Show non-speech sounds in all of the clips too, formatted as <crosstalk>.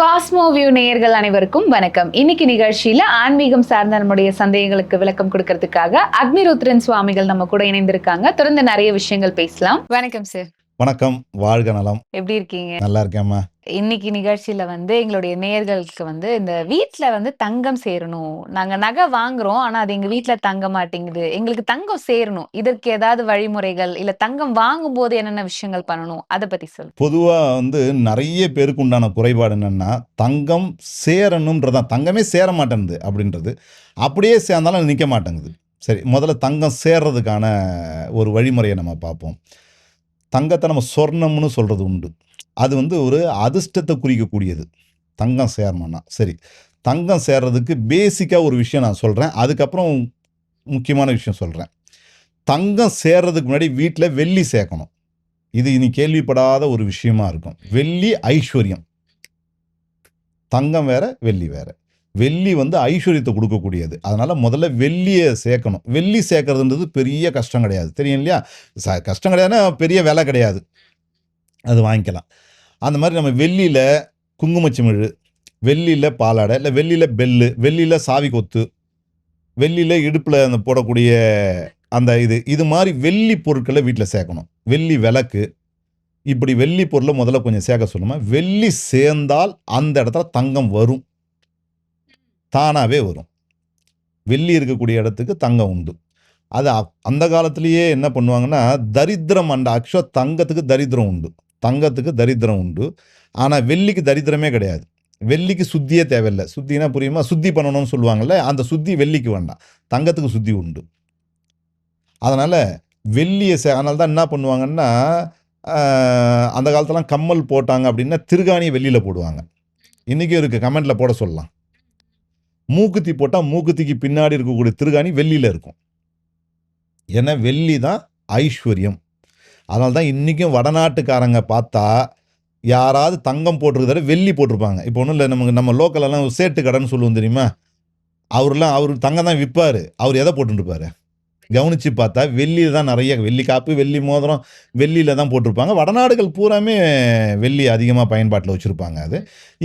Cosmo view நேயர்கள் அனைவருக்கும் வணக்கம். இன்னைக்கு நிகழ்ச்சியில ஆன்மீகம் சார்ந்த நம்முடைய சந்தேகங்களுக்கு விளக்கம் கொடுக்கறதுக்காக அக்னிருத்ரன் சுவாமிகள் நம்ம கூட இணைந்திருக்காங்க. தொடர்ந்து நிறைய விஷயங்கள் பேசலாம். வணக்கம் சார் வணக்கம் வாழ்க நலம். எப்படி இருக்கீங்க? நல்லா இருக்கேம்மா. இன்னைக்கு நிகழ்ச்சியில வந்து எங்களுடைய நேயர்களுக்கு வந்து இந்த வீட்ல வந்து தங்கம் சேரணும். நாங்க நகை வாங்குறோம் ஆனா அது எங்க வீட்ல தங்க மாட்டேங்குது. எங்களுக்கு தங்கம் சேரணும். இதற்கு ஏதாவது வழிமுறைகள் இல்ல தங்கம் வாங்கும் போது என்னென்ன விஷயங்கள் பண்ணணும்? அதை பத்தி சொல்லு பொதுவாக வந்து நிறைய பேருக்கு உண்டான குறைபாடு என்னென்னா தங்கம் சேரணுன்றதான் தங்கமே சேர மாட்டேங்குது அப்படின்றது. அப்படியே சேர்ந்தாலும் நிற்க மாட்டேங்குது. சரி முதல்ல தங்கம் சேர்றதுக்கான ஒரு வழிமுறையை நம்ம பார்ப்போம். தங்கத்தை நம்ம சொர்ணம்னு சொல்கிறது உண்டு. அது வந்து ஒரு அதிர்ஷ்டத்தை குறிக்கக்கூடியது. தங்கம் சேரணும்னா சரி. தங்கம் சேர்றதுக்கு பேசிக்காக ஒரு விஷயம் நான் சொல்கிறேன் அதுக்கப்புறம் முக்கியமான விஷயம் சொல்கிறேன் தங்கம் சேர்றதுக்கு முன்னாடி வீட்டில் வெள்ளி சேர்க்கணும். இது இனி கேள்விப்படாத ஒரு விஷயமா இருக்கும். வெள்ளி ஐஸ்வர்யம். தங்கம் வேற வெள்ளி வேற. வெள்ளி வந்து ஐஸ்வர்யத்தை கொடுக்கக்கூடியது. அதனால் முதல்ல வெள்ளியை சேர்க்கணும். வெள்ளி சேர்க்கறதுன்றது பெரிய கஷ்டம் கிடையாது. தெரியும் இல்லையா? ச- கஷ்டம் கிடையாதுன்னா பெரிய விலை கிடையாது. அது வாங்கிக்கலாம். அந்த மாதிரி நம்ம வெள்ளியில் குங்குமச்சிமிழ் வெள்ளியில் பாலாடை இல்லை வெள்ளியில் பெல்லு வெள்ளியில் சாவி கொத்து வெள்ளியில் இடுப்பில் அந்த போடக்கூடிய அந்த இது இது மாதிரி வெள்ளி பொருட்களை வீட்டில் சேர்க்கணும். வெள்ளி விளக்கு இப்படி வெள்ளி பொருளை முதல்ல கொஞ்சம் சேர்க்க சொல்லுமா? வெள்ளி சேர்ந்தால் அந்த இடத்துல தங்கம் வரும். தானாகவே வரும். வெள்ளி இருக்கக்கூடிய இடத்துக்கு தங்கம் உண்டு. அது அந்த காலத்திலேயே என்ன பண்ணுவாங்கன்னா தரித்திரம் அண்ட ஆக்சுவலாக தங்கத்துக்கு தரித்திரம் உண்டு. தங்கத்துக்கு தரித்திரம் உண்டு. ஆனால் வெள்ளிக்கு தரித்திரமே கிடையாது. வெள்ளிக்கு சுத்தியே தேவையில்லை. சுத்தினா புரியுமா? சுத்தி பண்ணணும்னு சொல்லுவாங்கல்ல அந்த சுத்தி வெள்ளிக்கு வேண்டாம். தங்கத்துக்கு சுத்தி உண்டு. அதனால் வெள்ளியை சே அதனால தான் என்ன பண்ணுவாங்கன்னா அந்த காலத்துலாம் கம்மல் போட்டாங்க அப்படின்னா திருகாணியை வெள்ளியில் போடுவாங்க. இன்றைக்கும் இருக்குது கமெண்டில் போட சொல்லலாம். மூக்குத்தி போட்டால் மூக்குத்திக்கு பின்னாடி இருக்கக்கூடிய திருகாணி வெள்ளியில் இருக்கும். ஏன்னா வெள்ளி தான் ஐஸ்வர்யம். அதனால தான் இன்றைக்கும் வடநாட்டுக்காரங்க பார்த்தா யாராவது தங்கம் போட்டிருக்கிறத வெள்ளி போட்டிருப்பாங்க. இப்போ ஒன்றும் இல்லை நமக்கு நம்ம லோக்கலெல்லாம் சேட்டு கடைன்னு சொல்லுவோம் தெரியுமா? அவர்லாம் அவர் தங்கம் தான் விற்பார் அவர் எதை போட்டுருப்பாரு கவனித்து பார்த்தா வெள்ளியில் தான் நிறைய வெள்ளி காப்பு வெள்ளி மோதிரம் வெள்ளியில் தான் போட்டிருப்பாங்க. வடநாடுகள் பூராமே வெள்ளி அதிகமாக பயன்பாட்டில் வச்சுருப்பாங்க அது.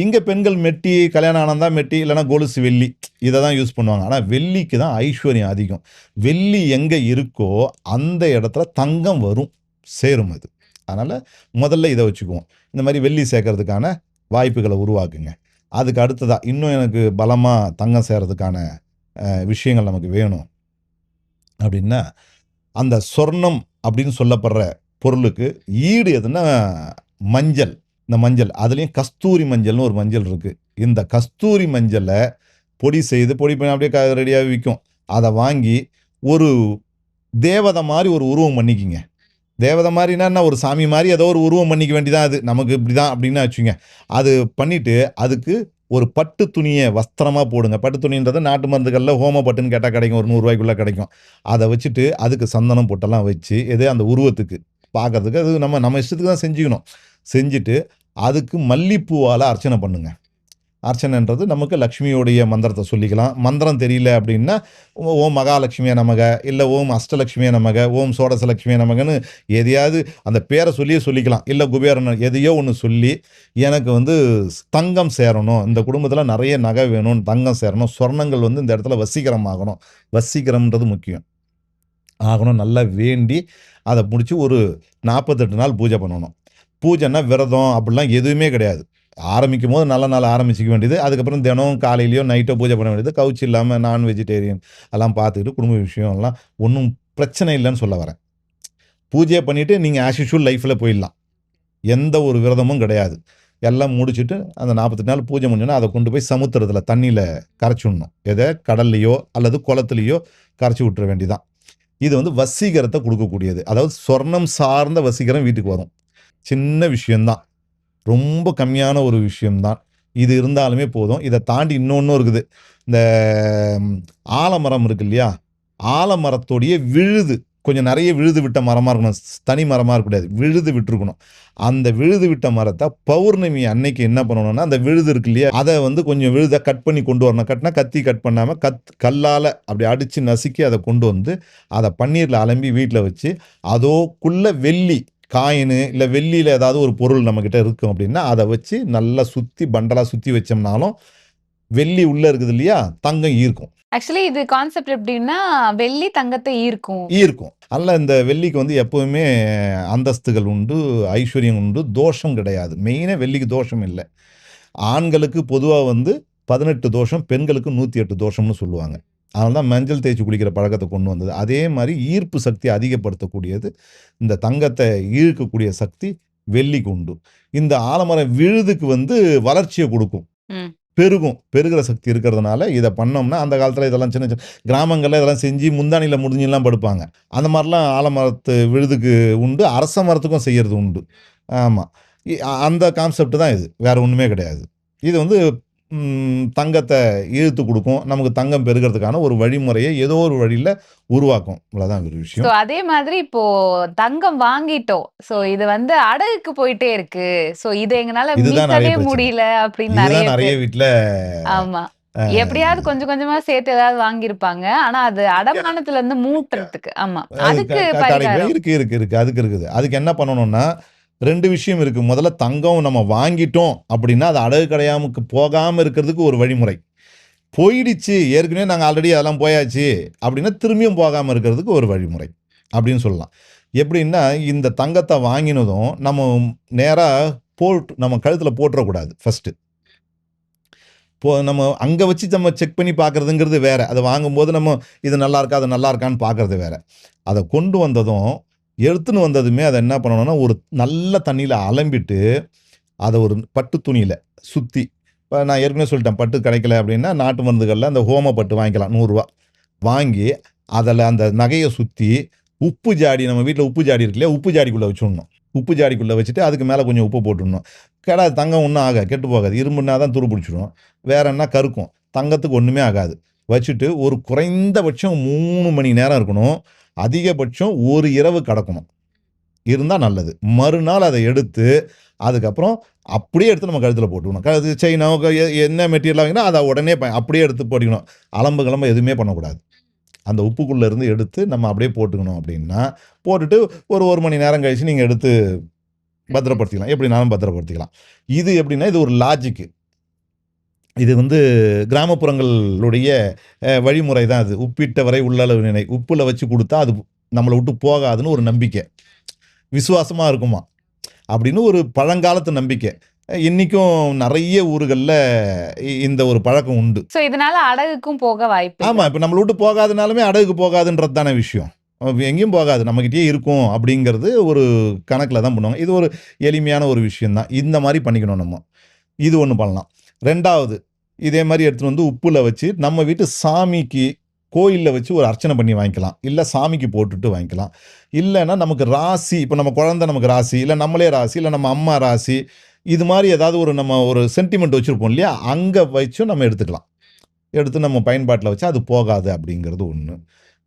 இங்கே பெண்கள் மெட்டி கல்யாணம் ஆனந்தா மெட்டி இல்லைன்னா கொலுசு வெள்ளி இதை தான் யூஸ் பண்ணுவாங்க. ஆனால் வெள்ளிக்கு தான் ஐஸ்வர்யம் அதிகம். வெள்ளி எங்கே இருக்கோ அந்த இடத்துல தங்கம் வரும் சேரும் அது. அதனால் முதல்ல இதை வச்சுக்குவோம். இந்த மாதிரி வெள்ளி சேர்க்கறதுக்கான வாய்ப்புகளை உருவாக்குங்க. அதுக்கு அடுத்ததாக இன்னும் எனக்கு பலமாக தங்கம் சேர்கிறதுக்கான விஷயங்கள் நமக்கு வேணும். அப்படின்னா அந்த சொர்ணம் அப்படின்னு சொல்லப்படுற பொருளுக்கு ஈடு எதுன்னா மஞ்சள். இந்த மஞ்சள் அதுலேயும் கஸ்தூரி மஞ்சள்னு ஒரு மஞ்சள் இருக்குது இந்த கஸ்தூரி மஞ்சளை பொடி செய்து பொடி பண்ணி அப்படியே ரெடியாக விற்கும் அதை வாங்கி ஒரு தேவதை மாதிரி ஒரு உருவம் பண்ணிக்கிங்க. தேவதை மாதிரினா என்ன? ஒரு சாமி மாதிரி ஏதோ ஒரு உருவம் பண்ணிக்க வேண்டியதான் அது. நமக்கு இப்படி தான் அப்படின்னு வச்சுங்க அது பண்ணிட்டு அதுக்கு ஒரு பட்டு துணியை வஸ்திரமாக போடுங்க. பட்டு துணின்றது நாட்டு மருந்துகளில் ஹோம பட்டுன்னு கேட்டால் கிடைக்கும். ஒரு நூறுரூவாய்க்குள்ளே கிடைக்கும். அதை வச்சுட்டு அதுக்கு சந்தனம் பொட்டெல்லாம் வச்சு எது அந்த உருவத்துக்கு பார்க்கறதுக்கு அது நம்ம நம்ம இஷ்டத்துக்கு தான் செஞ்சுக்கணும். செஞ்சுட்டு அதுக்கு மல்லிப்பூவால் அர்ச்சனை பண்ணுங்கள் அர்ச்சனைன்றது நமக்கு லக்ஷ்மியோடைய மந்திரத்தை சொல்லிக்கலாம். மந்திரம் தெரியல அப்படின்னா ஓ- ஓம் மகாலட்சுமியா நமக இல்லை ஓம் அஷ்டலட்சுமியா நமக ஓம் சோடசலட்சுமியா நமகன்னு எதையாவது அந்த பேரை சொல்லியே சொல்லிக்கலாம். இல்லை குபேரன் எதையோ ஒன்று சொல்லி எனக்கு வந்து தங்கம் சேரணும். இந்த குடும்பத்தில் நிறைய நகை வேணும் தங்கம் சேரணும் சொர்ணங்கள் வந்து இந்த இடத்துல வசீகரம் ஆகணும். வசீகரம்ன்றது முக்கியம். ஆகணும் நல்லா வேண்டி அதை முடித்து ஒரு நாற்பத்தெட்டு நாள் பூஜை பண்ணணும். பூஜைன்னா விரதம் அப்படிலாம் எதுவுமே கிடையாது. ஆரம்பிக்கும் போது நல்ல நாள் ஆரம்பிச்சிக்க வேண்டியது. அதுக்கப்புறம் தினம் காலையிலையோ நைட்டோ பூஜை பண்ண வேண்டியது. கவுச்சு இல்லாமல் நான் வெஜிடேரியன் எல்லாம் பார்த்துக்கிட்டு குடும்ப விஷயம் எல்லாம் ஒன்றும் பிரச்சனை இல்லைன்னு சொல்ல வரேன். பூஜையை பண்ணிவிட்டு நீங்கள் ஆஸ் யூஷுவல் லைஃப்பில் போயிடலாம். எந்த ஒரு விரதமும் கிடையாது. எல்லாம் முடிச்சுட்டு அந்த நாற்பத்தெட்டு நாள் பூஜை முடிஞ்சோன்னா அதை கொண்டு போய் சமுத்திரத்தில் தண்ணியில் கரைச்சி விடணும். எதை? கடல்லையோ அல்லது குளத்துலையோ கரைச்சி விட்டுற வேண்டியதான் இது வந்து வசீகரத்தை கொடுக்கக்கூடியது. அதாவது சொர்ணம் சார்ந்த வசீகரம் வீட்டுக்கு வரும். சின்ன விஷயந்தான் ரொம்ப கம்மியான ஒரு விஷயம்தான். இது இருந்தாலுமே போதும். இதை தாண்டி இன்னொன்றும் இருக்குது. இந்த ஆலமரம் இருக்கு இல்லையா? ஆலமரத்தோடைய விழுது. கொஞ்சம் நிறைய விழுது விட்ட மரமாக இருக்கணும். தனி மரமாக இருக்கக்கூடாது விழுது விட்டுருக்கணும். அந்த விழுது விட்ட மரத்தை பௌர்ணமி அன்னைக்கு என்ன பண்ணணும்னா அந்த விழுது இருக்கு இல்லையா? அதை வந்து கொஞ்சம் விழுதை கட் பண்ணி கொண்டு வரணும். கட்டினா கத்தி கட் பண்ணாமல் கத் கல்லால் அப்படி அடித்து நசுக்கி அதை கொண்டு வந்து அதை பன்னீரில் அலம்பி வீட்டில் வச்சு அதோக்குள்ளே வெள்ளி காயினு இல்லை வெள்ளியில் ஏதாவது ஒரு பொருள் நம்மக்கிட்ட இருக்கும் அப்படின்னா அதை வச்சு நல்லா சுற்றி பண்டலாக சுற்றி வச்சோம்னாலும் வெள்ளி உள்ளே இருக்குது இல்லையா தங்கம் ஈர்க்கும். ஆக்சுவலி இது கான்செப்ட் எப்படின்னா வெள்ளி தங்கத்தை ஈர்க்கும். ஈர்க்கும். அதில் இந்த வெள்ளிக்கு வந்து எப்போவுமே அந்தஸ்துகள் உண்டு ஐஸ்வர்யம் உண்டு தோஷம் கிடையாது. மெயினாக வெள்ளிக்கு தோஷம் இல்லை. ஆண்களுக்கு பொதுவாக வந்து பதினெட்டு தோஷம் பெண்களுக்கு நூற்றி எட்டு தோஷம்னு சொல்லுவாங்க. அதனால தான் மஞ்சள் தேய்ச்சி குளிக்கிற பழக்கத்தை கொண்டு வந்தது. அதே மாதிரி ஈர்ப்பு சக்தி அதிகப்படுத்தக்கூடியது இந்த தங்கத்தை ஈர்க்கக்கூடிய சக்தி வெள்ளிக்கு உண்டு இந்த ஆலமரம் விழுதுக்கு வந்து வளர்ச்சியை கொடுக்கும். பெருகும். பெருகிற சக்தி இருக்கிறதுனால இதை பண்ணோம்னா அந்த காலத்தில் இதெல்லாம் சின்ன சின்ன கிராமங்களில் இதெல்லாம் செஞ்சு முந்தானியில் முடிஞ்செல்லாம் படுப்பாங்க. அந்த மாதிரிலாம் ஆலமரத்து விழுதுக்கு உண்டு. அரச மரத்துக்கும் செய்யறது உண்டு. ஆமாம் அந்த கான்செப்ட் தான் இது. வேற ஒன்றுமே கிடையாது. இது வந்து தங்கத்தை இழுத்து கொடுக்கும். நமக்கு தங்கம் பெருகிறதுக்கான ஒரு வழிமுறையை ஏதோ ஒரு வழியில் உருவாக்கும். இவ்வளோதான் ஒரு விஷயம். அதே மாதிரி இப்போ தங்கம் வாங்கிட்டோம். சோ இது வந்து அடகுக்கு போயிட்டே இருக்கு. சோ இது மீட்கவே பிரச்சனை. முடியல அப்படின்னு நிறைய வீட்டில் ஆமா. எப்படியாவது கொஞ்சம் கொஞ்சமா சேர்த்து ஏதாவது வாங்கியிருப்பாங்க. ஆனா அது அடமானத்துல இருந்து மூட்டுறதுக்கு. ஆமா. அதுக்கு இருக்கு இருக்கு இருக்கு. அதுக்கு இருக்குது. அதுக்கு என்ன பண்ணணும்னா ரெண்டு விஷயம் இருக்குது முதல்ல தங்கம் நம்ம வாங்கிட்டோம் அப்படின்னா அது அடகு கடையாமுக்கு போகாமல் இருக்கிறதுக்கு ஒரு வழிமுறை. போயிடுச்சு. ஏற்கனவே நாங்கள் ஆல்ரெடி அதெல்லாம் போயாச்சு அப்படின்னா திரும்பியும் போகாமல் இருக்கிறதுக்கு ஒரு வழிமுறை அப்படின்னு சொல்லலாம். எப்படின்னா இந்த தங்கத்தை வாங்கினதும் நம்ம நேராக போட்டு நம்ம கழுத்தில் போட்டுறக்கூடாது ஃபஸ்ட்டு இப்போ நம்ம அங்கே வச்சு நம்ம செக் பண்ணி பார்க்குறதுங்கிறது வேற. அதை வாங்கும்போது நம்ம இது நல்லா இருக்கா அது நல்லா இருக்கான்னு பார்க்குறது வேறு. அதை கொண்டு வந்ததும் எடுத்துன்னு வந்ததுமே அதை என்ன பண்ணணும்னா ஒரு நல்ல தண்ணியில் அலம்பிட்டு அதை ஒரு பட்டு துணியில் சுற்றி இப்போ நான் ஏற்கனவே சொல்லிட்டேன் பட்டு கிடைக்கல அப்படின்னா நாட்டு மருந்துகளில் அந்த ஹோம பட்டு வாங்கிக்கலாம் நூறுரூவா. வாங்கி அதில் அந்த நகையை சுற்றி உப்பு ஜாடி நம்ம வீட்டில் உப்பு ஜாடி இருக்கு இல்லையா உப்பு ஜாடிக்குள்ளே வச்சுடணும். உப்பு ஜாடிக்குள்ளே வச்சுட்டு அதுக்கு மேலே கொஞ்சம் உப்பு போட்டுடணும். கடை தங்கம் ஒன்றும் ஆகாது கெட்டு போகாது. இரும்புனா தான் துரு பிடிச்சிடும். வேற என்ன கருக்கும். தங்கத்துக்கு ஒன்றுமே ஆகாது. வச்சுட்டு ஒரு குறைந்தபட்சம் மூணு மணி நேரம் இருக்கணும். அதிகபட்சம் ஒரு இரவு கடக்கணும். இருந்தால் நல்லது. மறுநாள் அதை எடுத்து அதுக்கப்புறம் அப்படியே எடுத்து நம்ம கழுத்தில் போட்டுக்கணும். கழுத்து செயினோ என்ன மெட்டீரியல் வாங்கினா அதை உடனே அப்படியே எடுத்து போட்டுக்கணும். அலம்பு கிளம்ப எதுவுமே பண்ணக்கூடாது. அந்த உப்புக்குள்ளே இருந்து எடுத்து நம்ம அப்படியே போட்டுக்கணும் அப்படின்னா போட்டுட்டு ஒரு ஒரு மணி நேரம் கழிச்சு நீங்கள் எடுத்து பத்திரப்படுத்திக்கலாம். எப்படினாலும் பத்திரப்படுத்திக்கலாம். இது எப்படின்னா இது ஒரு லாஜிக்கு இது வந்து கிராமப்புறங்களுடைய வழிமுறை தான் அது. உப்பிட்ட வரை உள்ளளவு நினை உப்பில் வச்சு கொடுத்தா அது நம்மளை விட்டு போகாதுன்னு ஒரு நம்பிக்கை. விசுவாசமாக இருக்குமா? அப்படின்னு ஒரு பழங்காலத்து நம்பிக்கை. இன்னிக்கும் நிறைய ஊர்களில் இந்த ஒரு பழக்கம் உண்டு. சோ இதனால அடகுக்கும் போக வாய்ப்பு. ஆமாம் இப்போ நம்மளை விட்டு போகாதனாலுமே அடகுக்கு போகாதுன்றது தானே விஷயம். எங்கேயும் போகாது. நம்மக்கிட்டே இருக்கும் அப்படிங்கிறது ஒரு கணக்கில் தான் பண்ணுவாங்க. இது ஒரு எளிமையான ஒரு விஷயம்தான். இந்த மாதிரி பண்ணிக்கணும் நம்ம. இது ஒன்று பண்ணலாம். ரெண்டாவது இதே மாதிரி எடுத்துகிட்டு வந்து உப்பில் வச்சு நம்ம வீட்டு சாமிக்கு கோயிலில் வச்சு ஒரு அர்ச்சனை பண்ணி வாங்கிக்கலாம். இல்லை சாமிக்கு போட்டுட்டு வாங்கிக்கலாம். இல்லைன்னா நமக்கு ராசி இப்போ நம்ம குழந்தை நமக்கு ராசி இல்லை நம்மளே ராசி இல்லை நம்ம அம்மா ராசி இது மாதிரி ஏதாவது ஒரு நம்ம ஒரு சென்டிமெண்ட் வச்சுருப்போம் இல்லையா? அங்கே வச்சும் நம்ம எடுத்துக்கலாம். எடுத்து நம்ம பயன்பாட்டில் வச்சு அது போகாது அப்படிங்கிறது ஒன்று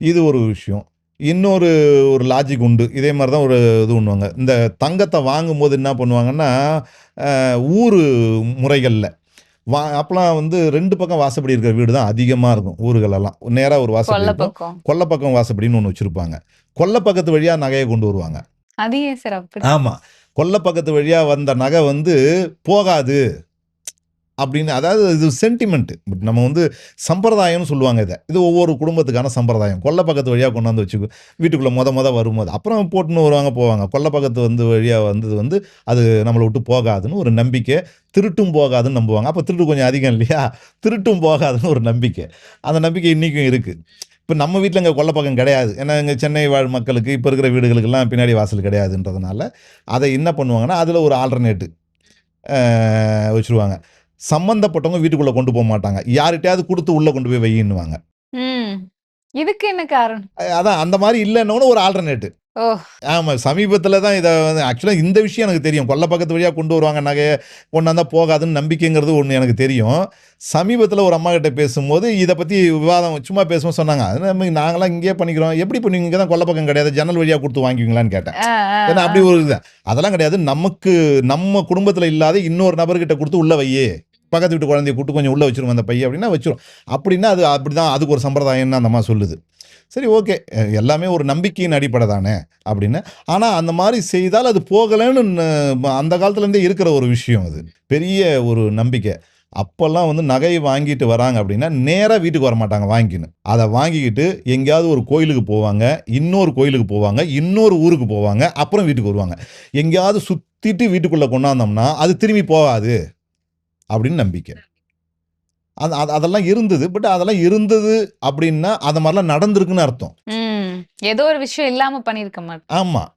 இது ஒரு விஷயம். இன்னொரு ஒரு லாஜிக் உண்டு. இதே மாதிரி தான் ஒரு இது பண்ணுவாங்க இந்த தங்கத்தை வாங்கும்போது என்ன பண்ணுவாங்கன்னா ஊர் முறைகளில் வா அப்போலாம் வந்து ரெண்டு பக்கம் வாசப்படி இருக்கிற வீடு தான் அதிகமாக இருக்கும் ஊர்களெல்லாம். நேராக ஒரு வாசப்படி கொல்ல இருக்கும். பக்கம். கொல்லை பக்கம் வாசப்படின்னு ஒன்று வச்சுருப்பாங்க. கொல்லை பக்கத்து வழியாக நகையை கொண்டு வருவாங்க. ஆமாம் கொல்லை பக்கத்து வழியாக வந்த நகை வந்து போகாது. அப்படின்னு அதாவது இது சென்டிமெண்ட்டு பட் நம்ம வந்து சம்பிரதாயம்னு சொல்லுவாங்க இதை. இது ஒவ்வொரு குடும்பத்துக்கான சம்பிரதாயம். கொல்லை பக்கத்து வழியாக கொண்டாந்து வச்சுக்கோ. வீட்டுக்குள்ளே மொத மொதல் வரும்போது அப்புறம் போட்டுன்னு வருவாங்க போவாங்க. கொல்லை பக்கத்து வந்து வழியாக வந்தது வந்து அது நம்மளை விட்டு போகாதுன்னு ஒரு நம்பிக்கை. திருட்டும் போகாதுன்னு நம்புவாங்க. அப்போ திருட்டு கொஞ்சம் அதிகம் இல்லையா? திருட்டும் போகாதுன்னு ஒரு நம்பிக்கை. அந்த நம்பிக்கை இன்றைக்கும் இருக்குது இப்போ நம்ம வீட்டில் இங்கே கொல்லப்பக்கம் கிடையாது. ஏன்னா இங்கே சென்னை வாழ் மக்களுக்கு இப்போ இருக்கிற வீடுகளுக்கெல்லாம் பின்னாடி வாசல் கிடையாதுன்றதுனால அதை என்ன பண்ணுவாங்கன்னா அதில் ஒரு ஆல்டர்னேட்டு வச்சுருவாங்க. சம்மந்தப்பட்டவங்க வீட்டுக்குள்ளே கொண்டு போக மாட்டாங்க. யார்கிட்டயாவது கொடுத்து உள்ளே கொண்டு போய் வையின்னுவாங்க. இதுக்கு என்ன காரணம்? அதான் அந்த மாதிரி இல்லைன்னு ஒரு ஆல்டர்னேட்டு ஆமாம் சமீபத்தில் தான் இதை வந்து ஆக்சுவலாக இந்த விஷயம் எனக்கு தெரியும். கொல்லை பக்கத்து வழியாக கொண்டு வருவாங்க நகையை கொண்டாந்தா போகாதுன்னு நம்பிக்கைங்கிறது ஒன்று எனக்கு தெரியும். சமீபத்தில் ஒரு அம்மா கிட்ட பேசும்போது இதை பற்றி விவாதம் சும்மா பேசும்போது சொன்னாங்க. அது நம்ம நாங்களாம் இங்கேயே பண்ணிக்கிறோம். எப்படி பண்ணுவீங்க இங்கே தான் கொல்லை பக்கம் கிடையாது. ஜன்னல் வழியாக கொடுத்து வாங்குவீங்களான்னு கேட்டேன். ஏன்னா. அப்படி ஒரு இது. அதெல்லாம் கிடையாது. நமக்கு நம்ம குடும்பத்தில் இல்லாத இன்னொரு நபர்கிட்ட கொடுத்து உள்ள வையே. பக்கத்து வீட்டு குழந்தைய கூட்டு கொஞ்சம் உள்ள வச்சிரும் அந்த பைய அப்படின்னா வச்சிரும் அப்படின்னா அது அப்படிதான் அதுக்கு ஒரு சம்பிரதாயம்னு அந்த அம்மா சொல்லுது. சரி ஓகே. எல்லாமே ஒரு நம்பிக்கையின் அடிப்படை தானே அப்படின்னு. ஆனால் அந்த மாதிரி செய்தால் அது போகலைன்னு அந்த காலத்துலேருந்தே இருக்கிற ஒரு விஷயம் அது. பெரிய ஒரு நம்பிக்கை. அப்போல்லாம் வந்து நகை வாங்கிட்டு வராங்க அப்படின்னா நேராக வீட்டுக்கு வர மாட்டாங்க வாங்கின்னு அதை வாங்கிக்கிட்டு எங்கேயாவது ஒரு கோயிலுக்கு போவாங்க இன்னொரு கோயிலுக்கு போவாங்க இன்னொரு ஊருக்கு போவாங்க அப்புறம் வீட்டுக்கு வருவாங்க. எங்கேயாவது சுற்றிட்டு வீட்டுக்குள்ளே கொண்டாந்தோம்னா அது திரும்பி போகாது அப்படின்னு நம்பிக்கை. அது அது- அதெல்லாம் இருந்தது. பட் அதெல்லாம் இருந்தது அப்படின்னா அது மாதிரிலாம் நடந்திருக்குன்னு அர்த்தம். ஏதோ ஒரு விஷயம் இல்லாம பண்ணிருக்க மாட்டோம் ஆமாம்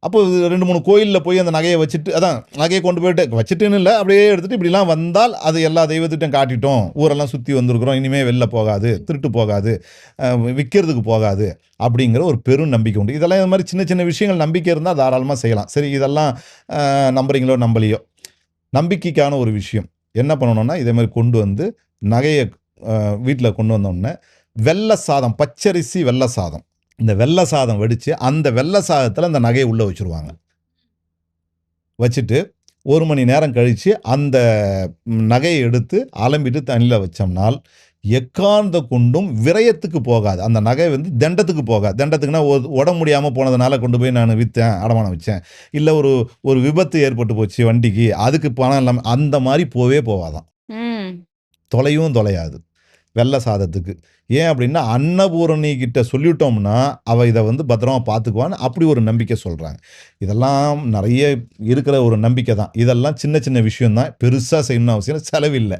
அப்போ ரெண்டு மூணு கோயிலில் போய் அந்த நகையை வச்சுட்டு அதான் நகையை கொண்டு போயிட்டு வச்சுட்டுன்னு இல்லை அப்படியே எடுத்துட்டு இப்படிலாம் வந்தால் அது எல்லா தெய்வத்திட்டும் காட்டிட்டோம். ஊரெல்லாம் சுற்றி வந்திருக்கிறோம். இனிமேல் வெளில போகாது திருட்டு போகாது விற்கிறதுக்கு போகாது அப்படிங்கிற ஒரு பெரும் நம்பிக்கை உண்டு. இதெல்லாம் இந்த மாதிரி சின்ன சின்ன விஷயங்கள் நம்பிக்கை இருந்தால் தாராளமாக செய்யலாம். சரி இதெல்லாம் நம்புறீங்களோ நம்பலையோ? நம்பிக்கைக்கான ஒரு விஷயம். என்ன பண்ணணும்னா இதே மாதிரி கொண்டு வந்து நகையை வீட்டில் கொண்டு வந்தோடனே வெள்ளை சாதம் பச்சரிசி வெள்ளை சாதம். இந்த வெள்ளை சாதம் வெடித்து அந்த வெள்ளை சாதத்தில் அந்த நகையை உள்ளே வச்சுருவாங்க. வச்சுட்டு ஒரு மணி நேரம் கழித்து அந்த நகையை எடுத்து அலம்பிட்டு தண்ணியில் வச்சோம்னால் எக்காந்த கொண்டும் விரயத்துக்கு போகாது. அந்த நகை வந்து தண்டத்துக்கு போகாது. தண்டத்துக்குன்னா உடம்பு முடியாமல் போனதுனால கொண்டு போய் நான் விற்றேன் அடமானம் வச்சேன். இல்லை ஒரு ஒரு விபத்து ஏற்பட்டு போச்சு வண்டிக்கு அதுக்கு பணம் இல்லாமல் அந்த மாதிரி போவே போவாதான் தொலையும் தொலையாது. வெள்ளை சாதத்துக்கு. ஏன் அப்படின்னா அன்னபூரணி கிட்ட சொல்லிட்டோம்னா அவ இதை வந்து பத்திரமா பார்த்துக்குவான்னு அப்படி ஒரு நம்பிக்கை சொல்கிறாங்க இதெல்லாம் நிறைய இருக்கிற ஒரு நம்பிக்கை தான். இதெல்லாம் சின்ன சின்ன விஷயம்தான். பெருசாக செய்யணும்னு அவசியம் செலவில்லை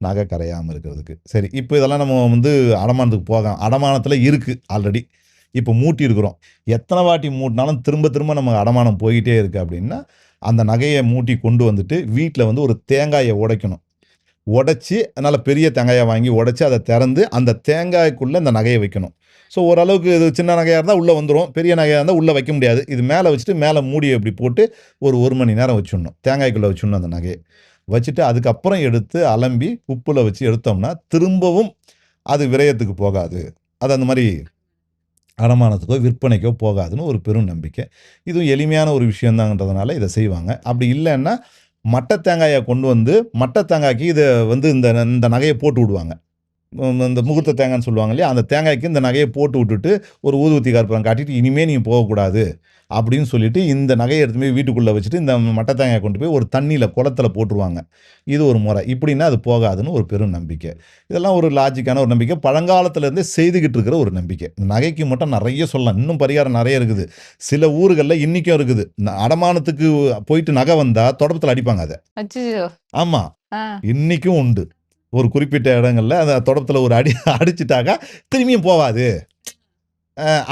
நகை கரையாமல் இருக்கிறதுக்கு. சரி இப்போ இதெல்லாம் நம்ம வந்து அடமானத்துக்கு போக அடமானத்தில் இருக்குது ஆல்ரெடி இப்போ மூட்டி இருக்கிறோம் எத்தனை வாட்டி மூட்டினாலும் திரும்ப திரும்ப நம்ம அடமானம் போய்கிட்டே இருக்குது அப்படின்னா அந்த நகையை மூட்டி கொண்டு வந்துட்டு வீட்டில் வந்து ஒரு தேங்காயை உடைக்கணும். உடச்சி நல்ல பெரிய தேங்காயை வாங்கி உடச்சி அதை திறந்து அந்த தேங்காய்க்குள்ளே இந்த நகையை வைக்கணும். ஸோ ஓரளவுக்கு இது சின்ன நகையாக இருந்தால் உள்ளே வந்துடும் பெரிய நகையாக இருந்தால் உள்ளே வைக்க முடியாது. இது மேலே வச்சுட்டு மேலே மூடியை இப்படி போட்டு ஒரு ஒரு மணி நேரம் வச்சிடணும். தேங்காய்க்குள்ளே வச்சுடணும் அந்த நகையை. வச்சுட்டு அதுக்கப்புறம் எடுத்து அலம்பி உப்பில் வச்சு எடுத்தோம்னா திரும்பவும் அது விரயத்துக்கு போகாது. அது அந்த மாதிரி அடமானத்துக்கோ விற்பனைக்கோ போகாதுன்னு ஒரு பெரும் நம்பிக்கை. இதுவும் எளிமையான ஒரு விஷயந்தாங்கன்றதுனால இதை செய்வாங்க. அப்படி இல்லைன்னா மட்டை தேங்காயை கொண்டு வந்து மட்டை தேங்காய்க்கு இதை வந்து இந்த இந்த நகையை போட்டு விடுவாங்க. இந்த முகூர்த்த தேங்காய்னு சொல்லுவாங்க இல்லையா? அந்த தேங்காய்க்கு இந்த நகையை போட்டு விட்டுட்டு ஒரு ஊதுவத்தி கற்பூரம் காட்டிட்டு இனிமேல் நீங்கள் போகக்கூடாது அப்படின்னு சொல்லிட்டு இந்த நகையை எடுத்து போய் வீட்டுக்குள்ளே வச்சுட்டு இந்த மட்டை தேங்காயை கொண்டு போய் ஒரு தண்ணியில் குளத்துல போட்டுருவாங்க. இது ஒரு முறை. இப்படின்னா அது போகாதுன்னு ஒரு பெரும் நம்பிக்கை. இதெல்லாம் ஒரு லாஜிக்கான ஒரு நம்பிக்கை. பழங்காலத்துலேருந்தே செய்துக்கிட்டு இருக்கிற ஒரு நம்பிக்கை. இந்த நகைக்கு மட்டும் நிறைய சொல்லலாம். இன்னும் பரிகாரம் நிறைய இருக்குது. சில ஊர்களில் இன்றைக்கும் இருக்குது. அடமானத்துக்கு போயிட்டு நகை வந்தால் தொடப்பத்தில் அடிப்பாங்க அதை. ஆமாம் ஆ. இன்றைக்கும் உண்டு. ஒரு குறிப்பிட்ட இடங்களில் அந்த தொடப்பத்தில் ஒரு அடி அடிச்சிட்டாக்கா திரும்பியும் போகாது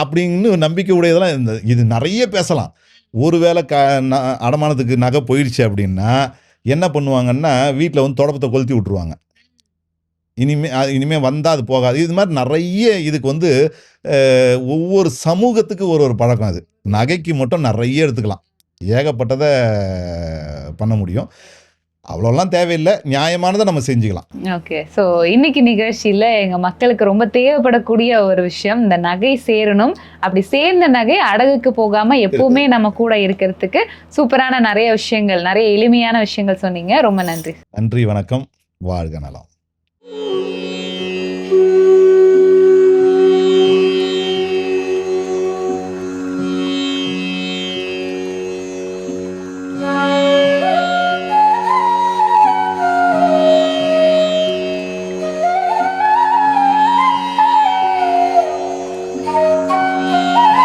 அப்படின்னு நம்பிக்கை உடையதெல்லாம் இந்த இது நிறைய பேசலாம். ஒருவேளை க ந அடமானத்துக்கு நகை போயிடுச்சு அப்படின்னா என்ன பண்ணுவாங்கன்னா வீட்டில் வந்து தொடப்பத்தை கொளுத்தி விட்ருவாங்க இனிமே அ- இனிமே வந்தால் அது போகாது. இது மாதிரி நிறைய இதுக்கு வந்து ஒவ்வொரு சமூகத்துக்கு ஒரு ஒரு பழக்கம் அது. நகைக்கு மட்டும் நிறைய எடுத்துக்கலாம். ஏகப்பட்டதை பண்ண முடியும். அவ்வளோலாம் தேவையில்லை. நியாயமானதை நம்ம செஞ்சுக்கலாம். ஓகே ஸோ இன்னைக்கு நிகழ்ச்சியில எங்க மக்களுக்கு ரொம்ப தேவைப்படக்கூடிய ஒரு விஷயம் இந்த நகை சேரணும். அப்படி சேர்ந்த நகை அடகுக்கு போகாம எப்பவுமே <laughs> நம்ம கூட இருக்கிறதுக்கு சூப்பரான நிறைய விஷயங்கள் நிறைய எளிமையான விஷயங்கள் சொன்னீங்க. ரொம்ப நன்றி. நன்றி வணக்கம். வாழ்க நலம்.